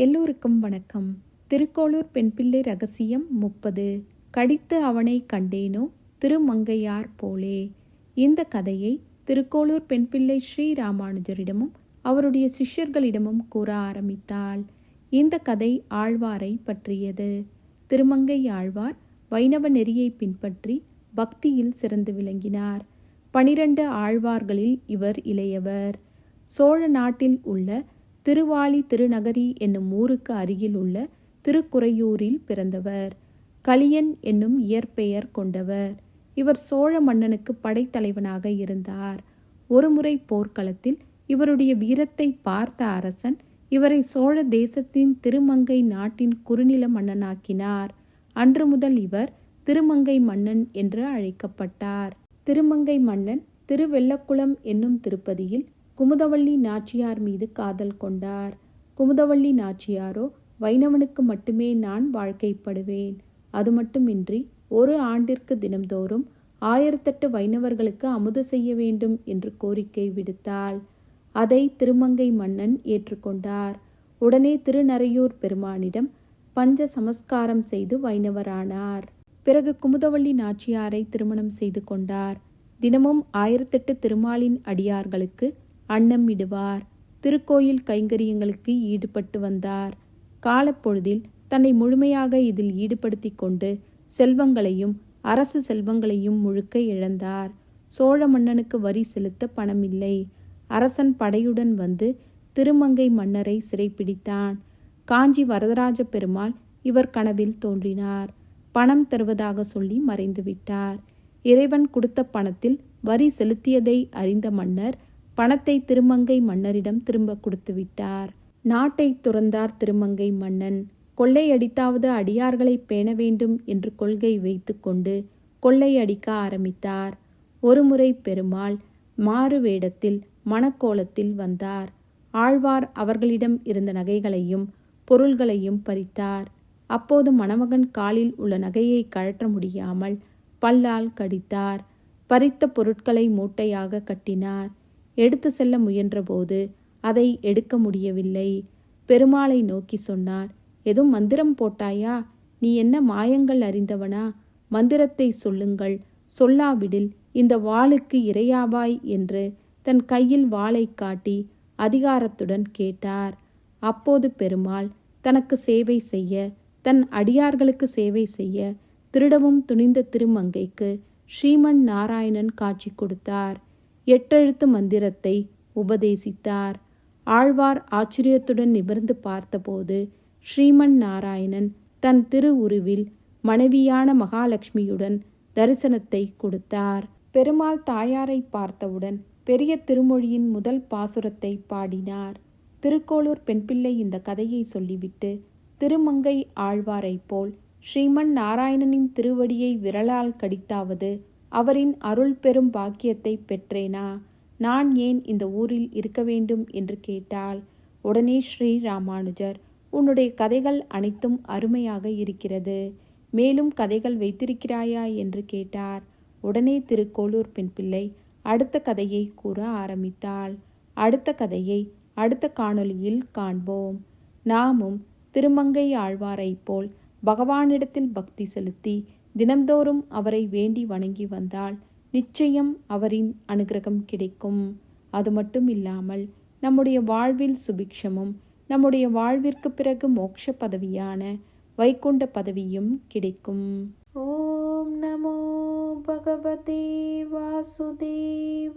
எல்லோருக்கும் வணக்கம். திருக்கோளூர் பெண்பிள்ளை ரகசியம் முப்பது. கடித்து அவனை கண்டேனோ திருமங்கையார் போலே. இந்த கதையை திருக்கோளூர் பெண்பிள்ளை ஸ்ரீ ராமானுஜரிடமும் அவருடைய சிஷ்யர்களிடமும் கூற ஆரம்பித்தாள். இந்த கதை ஆழ்வாரை பற்றியது. திருமங்கை ஆழ்வார் வைணவ நெறியை பின்பற்றி பக்தியில் சிறந்து விளங்கினார். பனிரண்டு ஆழ்வார்களில் இவர் இளையவர். சோழ நாட்டில் உள்ள திருவாளி திருநகரி என்னும் ஊருக்கு அருகில் உள்ள திருக்குறையூரில் பிறந்தவர். கலியன் என்னும் இயற்பெயர் கொண்டவர். இவர் சோழ மன்னனுக்கு படைத்தலைவனாக இருந்தார். ஒருமுறை போர்க்களத்தில் இவருடைய வீரத்தை பார்த்த அரசன் இவரை சோழ தேசத்தின் திருமங்கை நாட்டின் குறுநில மன்னனாக்கினார். அன்று முதல் இவர் திருமங்கை மன்னன் என்று அழைக்கப்பட்டார். திருமங்கை மன்னன் திருவெள்ளக்குளம் என்னும் திருப்பதியில் குமுதவள்ளி நாச்சியார் மீது காதல் கொண்டார். குமுதவள்ளி நாச்சியாரோ வைணவனுக்கு மட்டுமே நான் வாழ்க்கைப்படுவேன். அது மட்டுமின்றி ஒரு ஆண்டிற்கு தினம்தோறும் ஆயிரத்தெட்டு வைணவர்களுக்கு அமுது செய்ய வேண்டும் என்று கோரிக்கை விடுத்தாள். அதை திருமங்கை மன்னன் ஏற்றுக்கொண்டார். உடனே திருநறையூர் பெருமானிடம் பஞ்ச சமஸ்காரம் செய்து வைணவரானார். பிறகு குமுதவள்ளி நாச்சியாரை திருமணம் செய்து கொண்டார். தினமும் ஆயிரத்தெட்டு திருமாலின் அடியார்களுக்கு அன்னமிடுவார் திருக்கோயில் கைங்கரியங்களுக்கு ஈடுபட்டு வந்தார். காலப்பொழுதில் தன்னை முழுமையாக இதில் ஈடுபடுத்தி கொண்டு செல்வங்களையும் அரசு செல்வங்களையும் முழுக்க இழந்தார். சோழ மன்னனுக்கு வரி செலுத்த பணமில்லை. அரசன் படையுடன் வந்து திருமங்கை மன்னரை சிறைப்பிடித்தான். காஞ்சி வரதராஜ பெருமாள் இவர் கனவில் தோன்றினார். பணம் தருவதாக சொல்லி மறைந்துவிட்டார். இறைவன் கொடுத்த பணத்தில் வரி செலுத்தியதை அறிந்த மன்னர் பணத்தை திருமங்கை மன்னரிடம் திரும்ப கொடுத்து விட்டார். நாட்டை துறந்தார் திருமங்கை மன்னன். கொள்ளையடித்தாவது அடியார்களை பேண வேண்டும் என்று கொள்கை வைத்துக்கொண்டு கொள்ளையடிக்க ஆரம்பித்தார். ஒருமுறை பெருமாள் மாறு வேடத்தில் மணக்கோலத்தில் வந்தார். ஆழ்வார் அவர்களிடம் இருந்த நகைகளையும் பொருள்களையும் பறித்தார். அப்போது மணமகன் காலில் உள்ள நகையை கழற்ற முடியாமல் பல்லால் கடித்தார். பறித்த பொருட்களை மூட்டையாக கட்டினார். எடுத்து செல்ல முயன்றபோது அதை எடுக்க முடியவில்லை. பெருமாளை நோக்கி சொன்னார் எதுவும் மந்திரம் போட்டாயா? நீ என்ன மாயங்கள் அறிந்தவனா? மந்திரத்தை சொல்லுங்கள். சொல்லாவிடில் இந்த வாளுக்கு இரையாவாய் என்று தன் கையில் வாளை காட்டி அதிகாரத்துடன் கேட்டார். அப்போது பெருமாள் தனக்கு சேவை செய்ய தன் அடியார்களுக்கு சேவை செய்ய திருடவும் துணிந்த திருமங்கைக்கு ஸ்ரீமன் நாராயணன் காட்சி கொடுத்தார். எட்டெழுத்து மந்திரத்தை உபதேசித்தார். ஆழ்வார் ஆச்சரியத்துடன் நிமிர்ந்து பார்த்தபோது ஸ்ரீமன் நாராயணன் தன் திரு உருவில் மனைவியான மகாலட்சுமியுடன் தரிசனத்தை கொடுத்தார். பெருமாள் தாயாரை பார்த்தவுடன் பெரிய திருமொழியின் முதல் பாசுரத்தை பாடினார். திருக்கோளூர் பெண்பிள்ளை இந்த கதையை சொல்லிவிட்டு திருமங்கை ஆழ்வாரைப் போல் ஸ்ரீமன் நாராயணனின் திருவடியை விரலால் கடித்தாவது அவரின் அருள் பெரும் பாக்கியத்தை பெற்றேனா? நான் ஏன் இந்த ஊரில் இருக்க வேண்டும் என்று கேட்டால் உடனே ஸ்ரீ ராமானுஜர் உன்னுடைய கதைகள் அனைத்தும் அருமையாக இருக்கிறது. மேலும் கதைகள் வைத்திருக்கிறாயா? என்று கேட்டார். உடனே திருக்கோளூர் பெண் பிள்ளை அடுத்த கதையை கூற ஆரம்பித்தாள். அடுத்த கதையை அடுத்த காணொளியில் காண்போம். நாமும் திருமங்கை ஆழ்வாரைப் போல் பகவானிடத்தில் பக்தி செலுத்தி தினம்தோறும் அவரை வேண்டி வணங்கி வந்தால் நிச்சயம் அவரின் அனுகிரகம் கிடைக்கும். அது மட்டும் இல்லாமல் நம்முடைய வாழ்வில் சுபிக்ஷமும் நம்முடைய வாழ்விற்கு பிறகு மோட்ச பதவியான வைகுண்ட பதவியும் கிடைக்கும். ஓம் நமோ பகவதே வாசுதேவாய